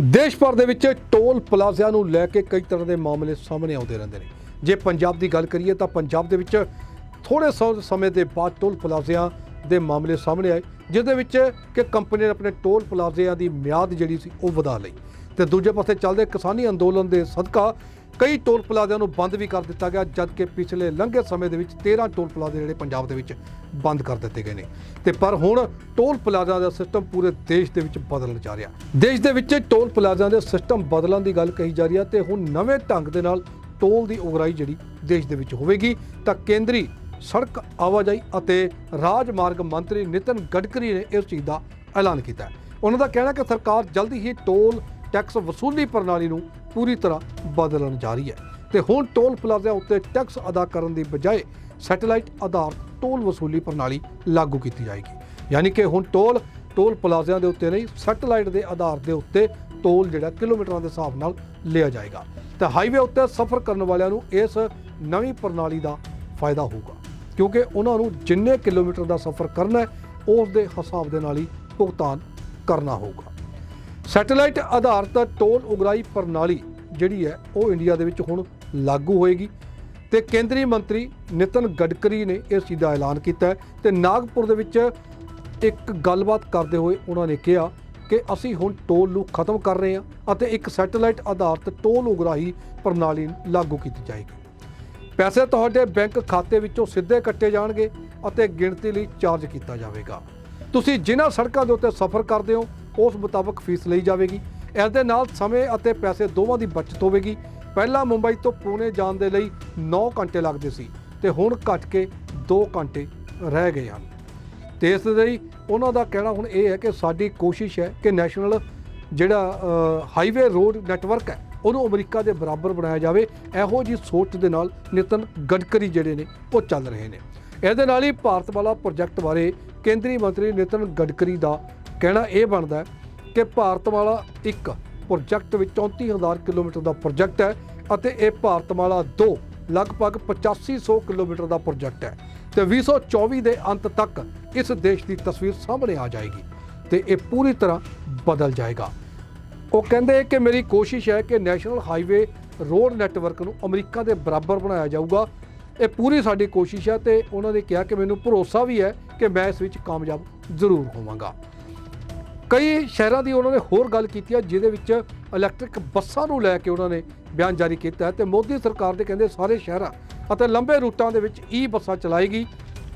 ਦੇਸ਼ ਭਰ ਦੇ ਵਿੱਚ ਟੋਲ ਪਲਾਜ਼ਿਆਂ ਨੂੰ ਲੈ ਕੇ ਕਈ ਤਰ੍ਹਾਂ ਦੇ ਮਾਮਲੇ ਸਾਹਮਣੇ ਆਉਂਦੇ ਰਹਿੰਦੇ ਨੇ। ਜੇ ਪੰਜਾਬ ਦੀ ਗੱਲ ਕਰੀਏ ਤਾਂ ਪੰਜਾਬ ਦੇ ਵਿੱਚ ਥੋੜੇ ਸੌ, ਸਮੇਂ ਦੇ ਬਾਅਦ ਟੋਲ ਪਲਾਜ਼ਿਆਂ ਦੇ ਮਾਮਲੇ ਸਾਹਮਣੇ ਆਏ ਜਿਸ ਦੇ ਵਿੱਚ ਕਿ ਕੰਪਨੀ ਨੇ ਆਪਣੇ ਟੋਲ ਪਲਾਜ਼ਿਆਂ ਦੀ ਮਿਆਦ ਜਿਹੜੀ ਸੀ ਉਹ ਵਧਾ ਲਈ। ਤੇ ਦੂਜੇ ਪਾਸੇ ਚੱਲਦੇ ਕਿਸਾਨੀ ਅੰਦੋਲਨ ਦੇ ਸਦਕਾ ਕਈ ਟੋਲ ਪਲਾਜ਼ਿਆਂ ਨੂੰ ਬੰਦ ਵੀ ਕਰ ਦਿੱਤਾ ਗਿਆ, ਜਦਕਿ ਪਿਛਲੇ ਲੰਘੇ ਸਮੇਂ ਦੇ ਵਿੱਚ 13 ਟੋਲ ਪਲਾਜ਼ੇ ਜਿਹੜੇ ਪੰਜਾਬ ਦੇ ਵਿੱਚ ਬੰਦ ਕਰ ਦਿੱਤੇ ਗਏ ਨੇ। ਤੇ ਪਰ ਹੁਣ ਟੋਲ ਪਲਾਜ਼ਾ ਦਾ ਸਿਸਟਮ ਪੂਰੇ ਦੇਸ਼ ਦੇ ਵਿੱਚ ਬਦਲਣ ਜਾ ਰਿਹਾ। ਦੇਸ਼ ਦੇ ਵਿੱਚ ਟੋਲ ਪਲਾਜ਼ਾ ਦੇ ਸਿਸਟਮ ਬਦਲਣ ਦੀ ਗੱਲ ਕਹੀ ਜਾ ਰਹੀ ਹੈ ਤੇ ਹੁਣ ਨਵੇਂ ਢੰਗ ਦੇ ਨਾਲ ਟੋਲ ਦੀ ਉਗਰਾਈ ਜਿਹੜੀ ਦੇਸ਼ ਦੇ ਵਿੱਚ ਹੋਵੇਗੀ, ਤਾਂ ਕੇਂਦਰੀ ਸੜਕ ਆਵਾਜਾਈ ਅਤੇ ਰਾਜ ਮਾਰਗ ਮੰਤਰੀ ਨਿਤਨ ਗਡਕਰੀ ਨੇ ਇਸ ਚੀਜ਼ ਦਾ ਐਲਾਨ ਕੀਤਾ ਹੈ। ਉਹਨਾਂ ਦਾ ਕਹਿਣਾ ਕਿ ਸਰਕਾਰ ਜਲਦੀ ਹੀ ਟੋਲ ਟੈਕਸ ਵਸੂਲੀ ਪ੍ਰਣਾਲੀ ਨੂੰ ਪੂਰੀ ਤਰ੍ਹਾਂ ਬਦਲਣ ਜਾ ਰਹੀ ਹੈ। ਤੇ ਹੁਣ ਟੋਲ ਪਲਾਜ਼ਿਆਂ ਉੱਤੇ ਟੈਕਸ ਅਦਾ ਕਰਨ ਦੀ ਬਜਾਏ ਸੈਟੇਲਾਈਟ ਆਧਾਰ ਟੋਲ ਵਸੂਲੀ ਪ੍ਰਣਾਲੀ ਲਾਗੂ ਕੀਤੀ ਜਾਏਗੀ। ਯਾਨੀ ਕਿ ਹੁਣ ਟੋਲ ਟੋਲ ਪਲਾਜ਼ਿਆਂ ਦੇ ਉੱਤੇ ਨਹੀਂ, ਸੈਟੇਲਾਈਟ ਦੇ ਆਧਾਰ ਦੇ ਉੱਤੇ ਟੋਲ ਜਿਹੜਾ ਕਿਲੋਮੀਟਰਾਂ ਦੇ ਹਿਸਾਬ ਨਾਲ ਲਿਆ ਜਾਏਗਾ। ਤਾਂ ਹਾਈਵੇ ਉੱਤੇ ਸਫ਼ਰ ਕਰਨ ਵਾਲਿਆਂ ਨੂੰ ਇਸ ਨਵੀਂ ਪ੍ਰਣਾਲੀ ਦਾ ਫਾਇਦਾ ਹੋਊਗਾ। ਕਿਉਂਕਿ ਉਹਨਾਂ ਨੂੰ ਜਿੰਨੇ ਕਿਲੋਮੀਟਰ ਦਾ ਸਫ਼ਰ ਕਰਨਾ ਹੈ, ਉਸ ਦੇ ਹਿਸਾਬ ਦੇ ਨਾਲ ਹੀ ਭੁਗਤਾਨ ਕਰਨਾ ਹੋਊਗਾ। ਸੈਟੇਲਾਈਟ ਆਧਾਰਿਤ ਟੋਲ ਉਗਰਾਈ ਪ੍ਰਣਾਲੀ ਜਿਹੜੀ ਹੈ, ਉਹ ਇੰਡੀਆ ਦੇ ਵਿੱਚ ਹੁਣ ਲਾਗੂ ਹੋਏਗੀ ਤੇ ਕੇਂਦਰੀ ਮੰਤਰੀ ਨਿਤਨ ਗਡਕਰੀ ਨੇ ਇਸ ਚੀਜ਼ ਦਾ ਐਲਾਨ ਕੀਤਾ ਹੈ ਤੇ ਨਾਗਪੁਰ ਦੇ ਵਿੱਚ ਇੱਕ ਗੱਲਬਾਤ ਕਰਦੇ ਹੋਏ ਉਹਨਾਂ ਨੇ ਕਿਹਾ ਕਿ ਅਸੀਂ ਹੁਣ ਟੋਲ ਨੂੰ ਖਤਮ ਕਰ ਰਹੇ ਹਾਂ ਅਤੇ ਇੱਕ ਸੈਟੇਲਾਈਟ ਆਧਾਰਿਤ ਟੋਲ ਉਗਰਾਹੀ ਪ੍ਰਣਾਲੀ ਲਾਗੂ ਕੀਤੀ ਜਾਏਗੀ। ਪੈਸੇ ਤੁਹਾਡੇ ਬੈਂਕ ਖਾਤੇ ਵਿੱਚੋਂ ਸਿੱਧੇ ਕੱਟੇ ਜਾਣਗੇ ਅਤੇ ਗਿਣਤੀ ਲਈ ਚਾਰਜ ਕੀਤਾ ਜਾਵੇਗਾ। ਤੁਸੀਂ ਜਿਨ੍ਹਾਂ ਸੜਕਾਂ ਦੇ ਉੱਤੇ ਸਫ਼ਰ ਕਰਦੇ ਹੋ ਉਸ ਮੁਤਾਬਕ ਫੀਸ ਲਈ ਜਾਵੇਗੀ। ਇਸ ਦੇ ਨਾਲ ਸਮੇਂ ਅਤੇ ਪੈਸੇ ਦੋਵਾਂ ਦੀ ਬਚਤ ਹੋਵੇਗੀ। ਪਹਿਲਾਂ ਮੁੰਬਈ ਤੋਂ ਪੁਣੇ ਜਾਣ ਦੇ ਲਈ 9 ਘੰਟੇ ਲੱਗਦੇ ਸੀ ਤੇ ਹੁਣ ਘਟ ਕੇ 2 ਘੰਟੇ ਰਹਿ ਗਏ ਹਨ। ਤੇ ਇਸ ਲਈ ਉਹਨਾਂ ਦਾ ਕਹਿਣਾ ਹੁਣ ਇਹ ਹੈ ਕਿ ਸਾਡੀ ਕੋਸ਼ਿਸ਼ ਹੈ ਕਿ ਨੈਸ਼ਨਲ ਜਿਹੜਾ ਹਾਈਵੇ ਰੋਡ ਨੈਟਵਰਕ ਹੈ, ਉਹਨੂੰ ਅਮਰੀਕਾ ਦੇ ਬਰਾਬਰ ਬਣਾਇਆ ਜਾਵੇ। ਇਹੋ ਜੀ ਸੋਚ ਦੇ ਨਾਲ ਨਿਤਨ ਗਡਕਰੀ ਜਿਹੜੇ ਨੇ, ਉਹ ਚੱਲ ਰਹੇ ਨੇ। ਇਹਦੇ ਨਾਲ ਹੀ ਭਾਰਤ ਵਾਲਾ ਪ੍ਰੋਜੈਕਟ ਬਾਰੇ ਕੇਂਦਰੀ ਮੰਤਰੀ ਨਿਤਨ ਗਡਕਰੀ ਦਾ ਕਹਿਣਾ ਇਹ ਬਣਦਾ ਕਿ ਭਾਰਤ ਵਾਲਾ ਇੱਕ ਪ੍ਰੋਜੈਕਟ ਵਿੱਚ 34000 ਕਿਲੋਮੀਟਰ ਦਾ ਪ੍ਰੋਜੈਕਟ ਹੈ ਅਤੇ ਇਹ ਭਾਰਤ ਵਾਲਾ 2 ਲਗਭਗ 8500 ਕਿਲੋਮੀਟਰ ਦਾ ਪ੍ਰੋਜੈਕਟ ਹੈ ਤੇ 2024 ਦੇ ਅੰਤ ਤੱਕ ਇਸ ਦੇਸ਼ ਦੀ ਤਸਵੀਰ ਸਾਹਮਣੇ ਆ ਜਾਏਗੀ ਤੇ ਇਹ ਪੂਰੀ ਤਰ੍ਹਾਂ ਬਦਲ ਜਾਏਗਾ। ਉਹ ਕਹਿੰਦੇ ਕਿ ਮੇਰੀ ਕੋਸ਼ਿਸ਼ ਹੈ ਕਿ ਨੈਸ਼ਨਲ ਹਾਈਵੇ ਰੋਡ ਨੈਟਵਰਕ ਨੂੰ ਅਮਰੀਕਾ ਦੇ ਬਰਾਬਰ ਬਣਾਇਆ ਜਾਊਗਾ। ਇਹ ਪੂਰੀ ਸਾਡੀ ਕੋਸ਼ਿਸ਼ ਹੈ ਤੇ ਉਹਨਾਂ ਨੇ ਕਿਹਾ ਕਿ ਮੈਨੂੰ ਭਰੋਸਾ ਵੀ ਹੈ ਕਿ ਮੈਂ ਇਸ ਵਿੱਚ ਕਾਮਯਾਬ ਜ਼ਰੂਰ ਹੋਵਾਂਗਾ। ਕਈ ਸ਼ਹਿਰਾਂ ਦੀ ਉਹਨਾਂ ਨੇ ਹੋਰ ਗੱਲ ਕੀਤੀ ਹੈ ਜਿਹਦੇ ਵਿੱਚ ਇਲੈਕਟ੍ਰਿਕ ਬੱਸਾਂ ਨੂੰ ਲੈ ਕੇ ਉਹਨਾਂ ਨੇ ਬਿਆਨ ਜਾਰੀ ਕੀਤਾ ਹੈ ਤੇ ਮੋਦੀ ਸਰਕਾਰ ਦੇ ਕਹਿੰਦੇ ਸਾਰੇ ਸ਼ਹਿਰਾਂ ਅਤੇ ਲੰਬੇ ਰੂਟਾਂ ਦੇ ਵਿੱਚ ਈ ਬੱਸਾਂ ਚਲਾਏਗੀ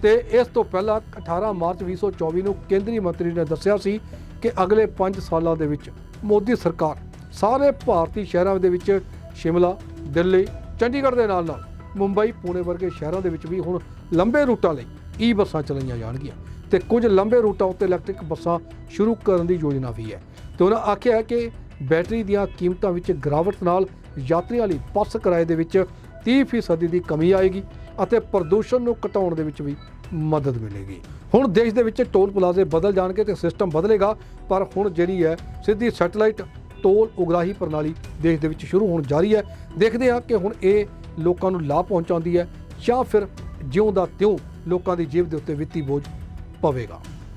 ਤੇ ਇਸ ਤੋਂ ਪਹਿਲਾਂ 18 ਮਾਰਚ 2024 ਨੂੰ ਕੇਂਦਰੀ ਮੰਤਰੀ ਨੇ ਦੱਸਿਆ ਸੀ ਕਿ ਅਗਲੇ 5 ਸਾਲਾਂ ਦੇ ਵਿੱਚ ਮੋਦੀ ਸਰਕਾਰ ਸਾਰੇ ਭਾਰਤੀ ਸ਼ਹਿਰਾਂ ਦੇ ਵਿੱਚ ਸ਼ਿਮਲਾ, ਦਿੱਲੀ, ਚੰਡੀਗੜ੍ਹ ਦੇ ਨਾਲ ਨਾਲ ਮੁੰਬਈ, ਪੁਣੇ ਵਰਗੇ ਸ਼ਹਿਰਾਂ ਦੇ ਵਿੱਚ ਵੀ ਹੁਣ ਲੰਬੇ ਰੂਟਾਂ ਲਈ ਈ ਬੱਸਾਂ ਚਲਾਈਆਂ ਜਾਣਗੀਆਂ। ਤੇ ਕੁਝ ਲੰਬੇ ਰੂਟਾਂ ਉੱਤੇ ਇਲੈਕਟ੍ਰਿਕ ਬੱਸਾਂ ਸ਼ੁਰੂ ਕਰਨ ਦੀ ਯੋਜਨਾ ਵੀ ਹੈ। ਤੇ ਉਹਨਾਂ ਆਖਿਆ ਕਿ ਬੈਟਰੀ ਦੀਆਂ ਕੀਮਤਾਂ ਵਿੱਚ ਗਿਰਾਵਟ ਨਾਲ ਯਾਤਰੀਆਂ ਲਈ ਬੱਸ ਕਿਰਾਏ ਦੇ ਵਿੱਚ 30% ਦੀ ਕਮੀ ਆਏਗੀ ਅਤੇ ਪ੍ਰਦੂਸ਼ਣ ਨੂੰ ਘਟਾਉਣ ਦੇ ਵਿੱਚ ਵੀ ਮਦਦ ਮਿਲੇਗੀ। ਹੁਣ ਦੇਸ਼ ਦੇ ਵਿੱਚ ਟੋਲ ਪਲਾਜ਼ੇ ਬਦਲ ਜਾਣਗੇ ਤੇ ਸਿਸਟਮ ਬਦਲੇਗਾ, ਪਰ ਹੁਣ ਜਿਹੜੀ ਹੈ ਸਿੱਧੀ ਸੈਟੇਲਾਈਟ ਟੋਲ ਉਗਰਾਹੀ ਪ੍ਰਣਾਲੀ ਦੇਸ਼ ਦੇ ਵਿੱਚ ਸ਼ੁਰੂ ਹੋਣ ਜਾ ਰਹੀ ਹੈ। ਦੇਖਦੇ ਹਾਂ ਕਿ ਹੁਣ ਇਹ ਲੋਕਾਂ ਨੂੰ ਲਾਭ ਪਹੁੰਚਾਉਂਦੀ ਹੈ ਜਾਂ ਫਿਰ ਜਿਉਂ ਦਾ ਤਿਉਂ ਲੋਕਾਂ ਦੀ ਜੇਬ ਦੇ ਉੱਤੇ ਵਿੱਤੀ ਬੋਝ 报备岗。